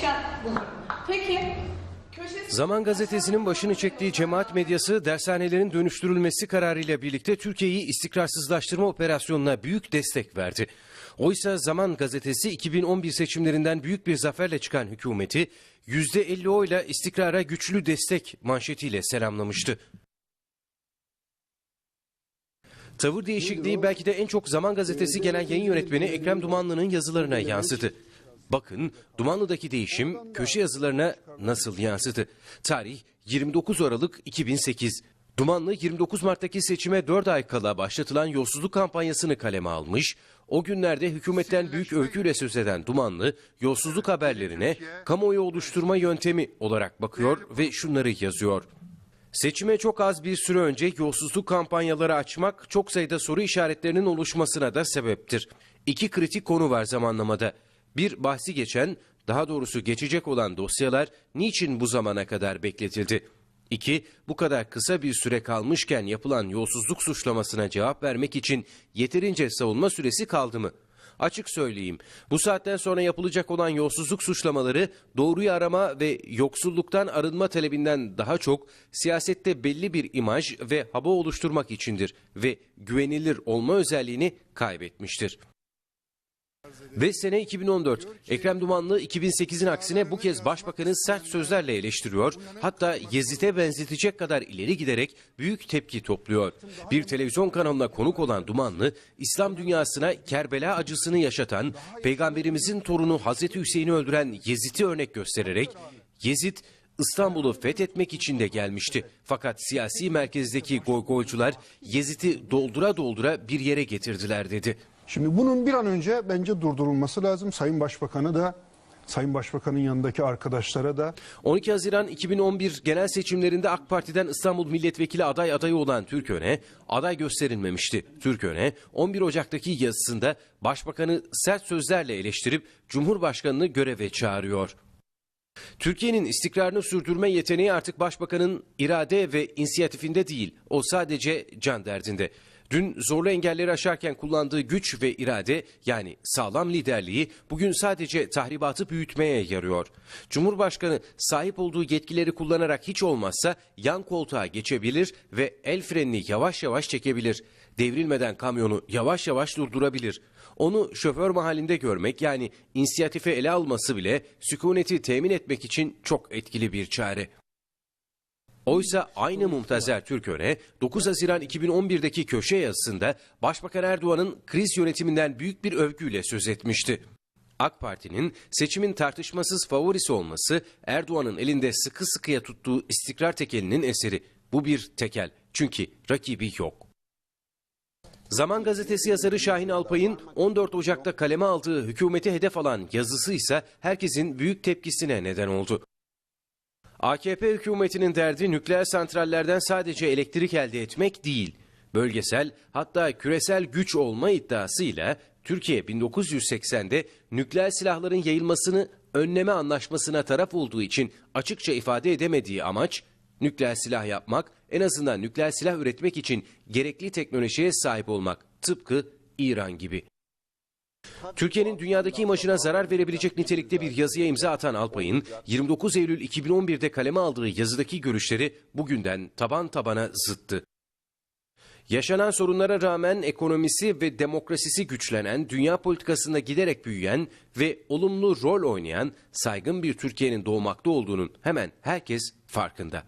değişken bulurum. Peki. Zaman gazetesinin başını çektiği cemaat medyası dershanelerin dönüştürülmesi kararıyla birlikte Türkiye'yi istikrarsızlaştırma operasyonuna büyük destek verdi. Oysa Zaman gazetesi 2011 seçimlerinden büyük bir zaferle çıkan hükümeti %50 oyla istikrara güçlü destek manşetiyle selamlamıştı. Tavır değişikliği belki de en çok Zaman Gazetesi Genel Yayın Yönetmeni Ekrem Dumanlı'nın yazılarına yansıdı. Bakın Dumanlı'daki değişim köşe yazılarına nasıl yansıdı. Tarih 29 Aralık 2008. Dumanlı 29 Mart'taki seçime 4 ay kala başlatılan yolsuzluk kampanyasını kaleme almış. O günlerde hükümetten büyük öyküyle söz eden Dumanlı, yolsuzluk haberlerine kamuoyu oluşturma yöntemi olarak bakıyor ve şunları yazıyor. Seçime çok az bir süre önce yolsuzluk kampanyaları açmak çok sayıda soru işaretlerinin oluşmasına da sebeptir. İki kritik konu var zamanlamada. Bir bahsi geçen, daha doğrusu geçecek olan dosyalar niçin bu zamana kadar bekletildi? İki, bu kadar kısa bir süre kalmışken yapılan yolsuzluk suçlamasına cevap vermek için yeterince savunma süresi kaldı mı? Açık söyleyeyim, bu saatten sonra yapılacak olan yolsuzluk suçlamaları doğruyu arama ve yoksulluktan arınma talebinden daha çok siyasette belli bir imaj ve hava oluşturmak içindir ve güvenilir olma özelliğini kaybetmiştir. Ve sene 2014. Ekrem Dumanlı 2008'in aksine bu kez başbakanı sert sözlerle eleştiriyor. Hatta Yezid'e benzetecek kadar ileri giderek büyük tepki topluyor. Bir televizyon kanalına konuk olan Dumanlı, İslam dünyasına Kerbela acısını yaşatan, peygamberimizin torunu Hazreti Hüseyin'i öldüren Yezid'i örnek göstererek Yezid İstanbul'u fethetmek için de gelmişti. Fakat siyasi merkezdeki goygoycular Yezid'i doldura doldura bir yere getirdiler dedi. Şimdi bunun bir an önce bence durdurulması lazım. Sayın Başbakanı da Sayın Başbakanın yanındaki arkadaşlara da 12 Haziran 2011 genel seçimlerinde AK Parti'den İstanbul Milletvekili aday adayı olan Türköne aday gösterilmemişti. Türköne 11 Ocak'taki yazısında başbakanı sert sözlerle eleştirip Cumhurbaşkanını göreve çağırıyor. Türkiye'nin istikrarını sürdürme yeteneği artık başbakanın irade ve inisiyatifinde değil. O sadece can derdinde. Dün zorlu engelleri aşarken kullandığı güç ve irade yani sağlam liderliği bugün sadece tahribatı büyütmeye yarıyor. Cumhurbaşkanı sahip olduğu yetkileri kullanarak hiç olmazsa yan koltuğa geçebilir ve el frenini yavaş yavaş çekebilir. Devrilmeden kamyonu yavaş yavaş durdurabilir. Onu şoför mahallinde görmek yani inisiyatife ele alması bile sükuneti temin etmek için çok etkili bir çare. Oysa aynı Mumtazer Türköne 9 Haziran 2011'deki köşe yazısında Başbakan Erdoğan'ın kriz yönetiminden büyük bir övgüyle söz etmişti. AK Parti'nin seçimin tartışmasız favorisi olması Erdoğan'ın elinde sıkı sıkıya tuttuğu istikrar tekelinin eseri. Bu bir tekel çünkü rakibi yok. Zaman gazetesi yazarı Şahin Alpay'ın 14 Ocak'ta kaleme aldığı hükümeti hedef alan yazısı ise herkesin büyük tepkisine neden oldu. AKP hükümetinin derdi nükleer santrallerden sadece elektrik elde etmek değil. Bölgesel hatta küresel güç olma iddiasıyla Türkiye 1980'de nükleer silahların yayılmasını önleme anlaşmasına taraf olduğu için açıkça ifade edemediği amaç nükleer silah yapmak, en azından nükleer silah üretmek için gerekli teknolojiye sahip olmak. Tıpkı İran gibi. Türkiye'nin dünyadaki imajına zarar verebilecek nitelikte bir yazıya imza atan Alpay'ın 29 Eylül 2011'de kaleme aldığı yazıdaki görüşleri bugünden taban tabana zıttı. Yaşanan sorunlara rağmen ekonomisi ve demokrasisi güçlenen, dünya politikasında giderek büyüyen ve olumlu rol oynayan saygın bir Türkiye'nin doğmakta olduğunun hemen herkes farkında.